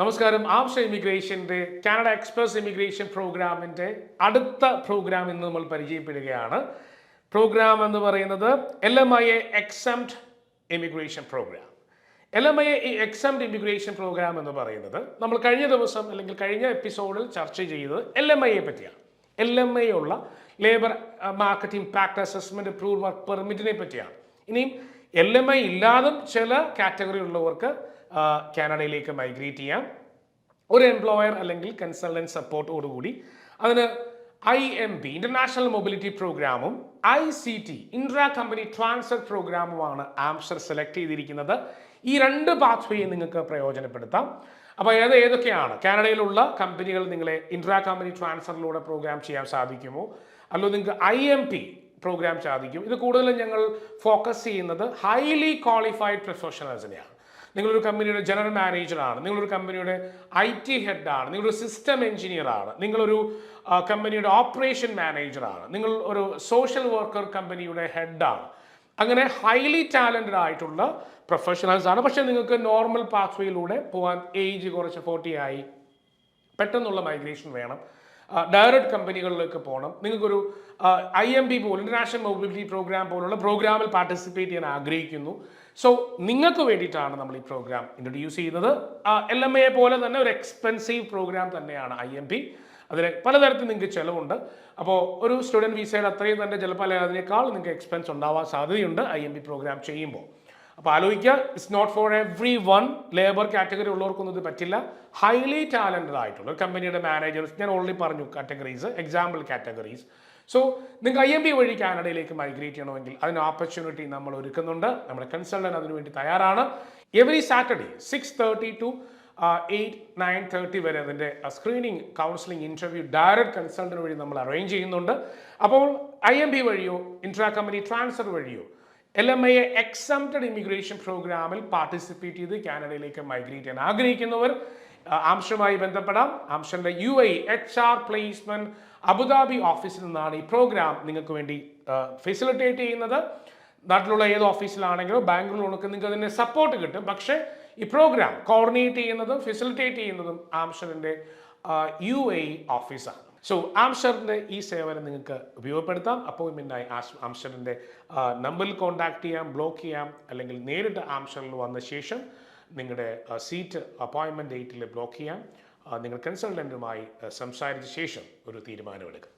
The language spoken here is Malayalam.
നമസ്കാരം. ആംഷ ഇമിഗ്രേഷന്റെ കാനഡ എക്സ്പ്രസ് ഇമിഗ്രേഷൻ പ്രോഗ്രാമിന്റെ അടുത്ത പ്രോഗ്രാം ഇന്ന് നമ്മൾ പരിചയപ്പെടുകയാണ്. പ്രോഗ്രാം എന്ന് പറയുന്നത് L M I A exempt immigration programme. L M I A ഈ എക്സംഡ് ഇമിഗ്രേഷൻ പ്രോഗ്രാം എന്ന് പറയുന്നത് നമ്മൾ കഴിഞ്ഞ ദിവസം അല്ലെങ്കിൽ കഴിഞ്ഞ എപ്പിസോഡിൽ ചർച്ച ചെയ്തത് എൽ എം ഐ എ പറ്റിയാണ്. എൽ എം ഐ ഉള്ള labour market impact assessment approval work പെർമിറ്റിനെ പറ്റിയാണ്. ഇനിയും എൽ എം ഐ ഇല്ലാതും ചില കാറ്റഗറി ഉള്ളവർക്ക് കാനഡയിലേക്ക് മൈഗ്രേറ്റ് ചെയ്യാം. ഒരു എംപ്ലോയർ അല്ലെങ്കിൽ കൺസൾട്ടന്റ് സപ്പോർട്ടോടുകൂടി അതിന് I M P international mobility പ്രോഗ്രാമും I C T intra company transfer പ്രോഗ്രാമുമാണ് ആംസർ സെലക്ട് ചെയ്തിരിക്കുന്നത്. ഈ രണ്ട് പാത്വേയെ നിങ്ങൾക്ക് പ്രയോജനപ്പെടുത്താം. അപ്പോൾ ഏത് ഏതൊക്കെയാണ്? കാനഡയിലുള്ള കമ്പനികൾ നിങ്ങളെ ഇൻട്രാ കമ്പനി ട്രാൻസ്ഫറിലൂടെ പ്രോഗ്രാം ചെയ്യാൻ സാധിക്കുമോ? അല്ലോ നിങ്ങൾക്ക് ഐ എം പി പ്രോഗ്രാം സാധിക്കും. ഇത് കൂടുതലും ഞങ്ങൾ ഫോക്കസ് ചെയ്യുന്നത് ഹൈലി ക്വാളിഫൈഡ് പ്രൊഫഷണൽസിനെയാണ് നിങ്ങളൊരു കമ്പനിയുടെ ജനറൽ മാനേജറാണ് നിങ്ങളൊരു കമ്പനിയുടെ ഐ ടി ഹെഡാണ് നിങ്ങളൊരു സിസ്റ്റം എഞ്ചിനീയർ ആണ് നിങ്ങളൊരു കമ്പനിയുടെ ഓപ്പറേഷൻ മാനേജറാണ് നിങ്ങൾ ഒരു സോഷ്യൽ വർക്കർ കമ്പനിയുടെ ഹെഡാണ് അങ്ങനെ ഹൈലി ടാലന്റഡ് ആയിട്ടുള്ള പ്രൊഫഷണൽസ് ആണ്. പക്ഷേ നിങ്ങൾക്ക് നോർമൽ പാത്വേയിലൂടെ പോകാൻ ഏജ് കുറച്ച് ഫോർട്ടി ആയി പെട്ടെന്നുള്ള മൈഗ്രേഷൻ വേണം. ഡയറക്റ്റ് കമ്പനികളിലേക്ക് പോകണം. നിങ്ങൾക്കൊരു ഐ എം ബി പോലും ഇന്റർനാഷണൽ മൊബിലിറ്റി പ്രോഗ്രാം പോലുള്ള പ്രോഗ്രാമിൽ പാർട്ടിസിപ്പേറ്റ് ചെയ്യാൻ ആഗ്രഹിക്കുന്നു. സോ നിങ്ങൾക്ക് വേണ്ടിയിട്ടാണ് നമ്മൾ ഈ പ്രോഗ്രാം ഇൻട്രൊഡ്യൂസ് ചെയ്യുന്നത്. എൽ എം എ പോലെ തന്നെ ഒരു എക്സ്പെൻസീവ് പ്രോഗ്രാം തന്നെയാണ് ഐ എം പി അതിൽ പലതരത്തിൽ നിങ്ങൾക്ക് ചിലവുണ്ട്. അപ്പോൾ ഒരു സ്റ്റുഡന്റ് വിസയുടെ അത്രയും തന്നെ ചിലപ്പോൾ അതിനേക്കാൾ നിങ്ങൾക്ക് എക്സ്പെൻസ് ഉണ്ടാവാൻ സാധ്യതയുണ്ട് ഐ എം പി പ്രോഗ്രാം ചെയ്യുമ്പോൾ. അപ്പോൾ ആലോചിക്കുക it's not for everyone labour category ഉള്ളവർക്കൊന്നും ഇത് പറ്റില്ല. ഹൈലി ടാലന്റഡ് ആയിട്ടുള്ള ഒരു കമ്പനിയുടെ മാനേജേഴ്സ് ഞാൻ ഓൾറെഡി പറഞ്ഞു കാറ്റഗറീസ് എക്സാമ്പിൾ കാറ്റഗറീസ് സോ നിങ്ങൾക്ക് ഐ എം പി വഴി കാനഡയിലേക്ക് മൈഗ്രേറ്റ് ചെയ്യണമെങ്കിൽ അതിന് ഓപ്പർച്യൂണിറ്റി നമ്മൾ ഒരുക്കുന്നുണ്ട്. നമ്മുടെ കൺസൾട്ടന്റ് അതിനുവേണ്ടി തയ്യാറാണ്. Every Saturday six thirty to eight nine thirty വരെ അതിന്റെ screening counselling interview direct consultant വഴി നമ്മൾ അറേഞ്ച് ചെയ്യുന്നുണ്ട്. അപ്പോൾ ഐ എം പി വഴിയോ ഇൻട്രാ കമ്പനി ട്രാൻസ്ഫർ വഴിയോ L M I exempted immigration പ്രോഗ്രാമിൽ പാർട്ടിസിപ്പേറ്റ് ചെയ്ത് കാനഡയിലേക്ക് മൈഗ്രേറ്റ് ചെയ്യാൻ ആഗ്രഹിക്കുന്നവർ ആംഷുമായി ബന്ധപ്പെടാം. ആംഷന്റെ U I H R placement Abu Dhabi ഓഫീസിൽ നിന്നാണ് ഈ പ്രോഗ്രാം നിങ്ങൾക്ക് വേണ്ടി ഫെസിലിറ്റേറ്റ് ചെയ്യുന്നത്. നാട്ടിലുള്ള ഏത് ഓഫീസിലാണെങ്കിലും ബാംഗ്ലൂരിലൊക്കെ നിങ്ങൾക്ക് അതിന്റെ സപ്പോർട്ട് കിട്ടും. പക്ഷേ ഈ പ്രോഗ്രാം കോർഡിനേറ്റ് ചെയ്യുന്നതും ഫെസിലിറ്റേറ്റ് ചെയ്യുന്നതും ആംഷറിന്റെ യു എ ഓഫീസാണ് സോ ആംഷറിന്റെ ഈ സേവനം നിങ്ങൾക്ക് ഉപയോഗപ്പെടുത്താം. അപ്പോയിൻമെന്റായി ആംഷറിന്റെ നമ്പറിൽ കോൺടാക്ട് ചെയ്യാം ബ്ലോക്ക് ചെയ്യാം അല്ലെങ്കിൽ നേരിട്ട് ആംഷറിൽ വന്ന ശേഷം നിങ്ങളുടെ സീറ്റ് അപ്പോയിൻമെന്റ് ഡേറ്റിൽ ബ്ലോക്ക് ചെയ്യാം. നിങ്ങൾ കൺസൾട്ടന്റുമായി സംസാരിച്ച ശേഷം ഒരു തീരുമാനമെടുക്കും.